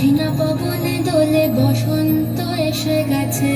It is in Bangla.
ঘৃণা পবনে দোলে বসন্ত এসে গেছে।